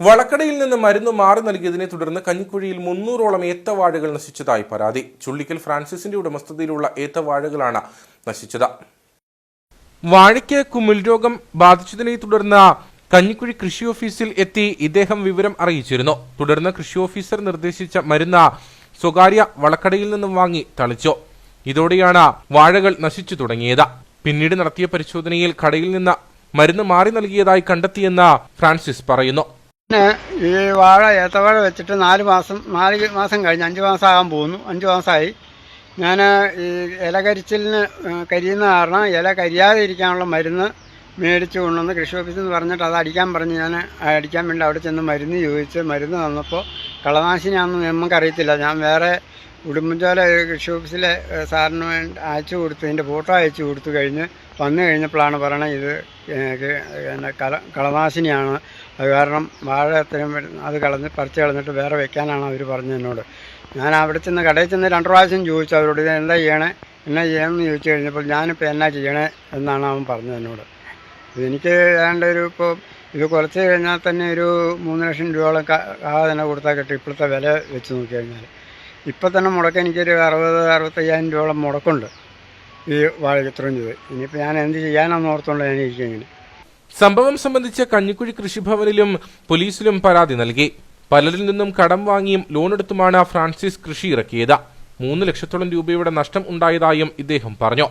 വളക്കടയിൽ നിന്ന് മരുന്ന് മാറി നൽകിയതിനെ തുടർന്ന് കഞ്ഞിക്കുഴിയിൽ മുന്നൂറോളം ഏത്തവാഴകൾ നശിച്ചതായി പരാതി. ചുള്ളിക്കൽ ഫ്രാൻസിസിന്റെ ഉടമസ്ഥതയിലുള്ള ഏത്തവാഴകളാണ് നശിച്ചത്. വാഴയ്ക്ക് കുമിൽ രോഗം ബാധിച്ചതിനെ തുടർന്ന് കഞ്ഞിക്കുഴി കൃഷി ഓഫീസിൽ എത്തി ഇദ്ദേഹം വിവരം അറിയിച്ചിരുന്നു. തുടർന്ന് കൃഷി ഓഫീസർ നിർദ്ദേശിച്ച മരുന്ന് സ്വകാര്യ വളക്കടയിൽ നിന്നും വാങ്ങി തളിച്ചു. ഇതോടെയാണ് വാഴകൾ നശിച്ചു തുടങ്ങിയത്. പിന്നീട് നടത്തിയ പരിശോധനയിൽ കടയിൽ നിന്ന് മരുന്ന് മാറി നൽകിയതായി കണ്ടെത്തിയെന്ന് ഫ്രാൻസിസ് പറയുന്നു. ഈ വാഴ ഏത്തവാഴ വെച്ചിട്ട് നാല് മാസം നാല് മാസം കഴിഞ്ഞ് അഞ്ച് മാസം ആകാൻ പോകുന്നു. അഞ്ച് മാസമായി. ഞാൻ ഈ ഇല കരിച്ചിലിന് കരിയുന്ന കാരണം ഇല കരിയാതെ ഇരിക്കാനുള്ള മരുന്ന് മേടിച്ച് കൊണ്ടുവന്ന് കൃഷി ഓഫീസിൽ നിന്ന് പറഞ്ഞിട്ട് അത് അടിക്കാൻ പറഞ്ഞ് ഞാൻ അടിക്കാൻ വേണ്ടി അവിടെ ചെന്ന് മരുന്ന് ചോദിച്ച് മരുന്ന് തന്നപ്പോൾ കളനാശിനിയാണെന്ന് നമുക്കറിയത്തില്ല ഞാൻ വേറെ ഉടുമ്പൻചോല കൃഷി ഓഫീസിലെ സാറിന് വേണ്ടി അയച്ചു കൊടുത്തു ഇതിന്റെ ഫോട്ടോ അയച്ചു കൊടുത്തു കഴിഞ്ഞ് വന്നു കഴിഞ്ഞപ്പോഴാണ് പറയണത് ഇത് കല കളനാശിനിയാണ് അത് കാരണം വാഴ എത്രയും അത് കളഞ്ഞ് പറിച്ച് കളഞ്ഞിട്ട് വേറെ വെക്കാനാണ് അവർ എന്നോട്. ഞാൻ അവിടെ ചെന്ന് കടയിൽ ചെന്ന് രണ്ട് പ്രാവശ്യം ചോദിച്ചു അവരോട് ഇത് എന്താ ചെയ്യണേ? എന്നാ ചെയ്യണമെന്ന് ചോദിച്ചു കഴിഞ്ഞപ്പോൾ ഞാനിപ്പോൾ എന്നാ ചെയ്യണേ? എന്നാണ് അവൻ പറഞ്ഞത് എന്നോട്. എനിക്ക് ഏതാണ്ട് ഒരു ഇപ്പോൾ ഇത് കുറച്ച് കഴിഞ്ഞാൽ തന്നെ ഒരു മൂന്ന് ലക്ഷം രൂപയോളം കാ തന്നെ കൊടുത്താൽ കിട്ടും ഇപ്പോഴത്തെ വില വെച്ച് നോക്കി കഴിഞ്ഞാൽ ഇപ്പോൾ തന്നെ മുടക്കം എനിക്കൊരു അറുപത് അറുപത്തയ്യായിരം രൂപയോളം മുടക്കുണ്ട് ഈ വാഴ ഇത്രയും ചെയ്ത് ഇനിയിപ്പോൾ ഞാൻ എന്ത് ചെയ്യാനാണെന്ന് ഓർത്തുകൊണ്ട് ഞാൻ ഇരിക്കും ഇങ്ങനെ. സംഭവം സംബന്ധിച്ച് കഞ്ഞിക്കുഴി കൃഷിഭവനിലും പോലീസിലും പരാതി നൽകി. പലരിൽ നിന്നും കടം വാങ്ങിയും ലോണെടുത്തുമാണ് ഫ്രാൻസിസ് കൃഷി ഇറക്കിയത് മൂന്ന് ലക്ഷത്തോളം രൂപയുടെ നഷ്ടം ഉണ്ടായതായും ഇദ്ദേഹം പറഞ്ഞു.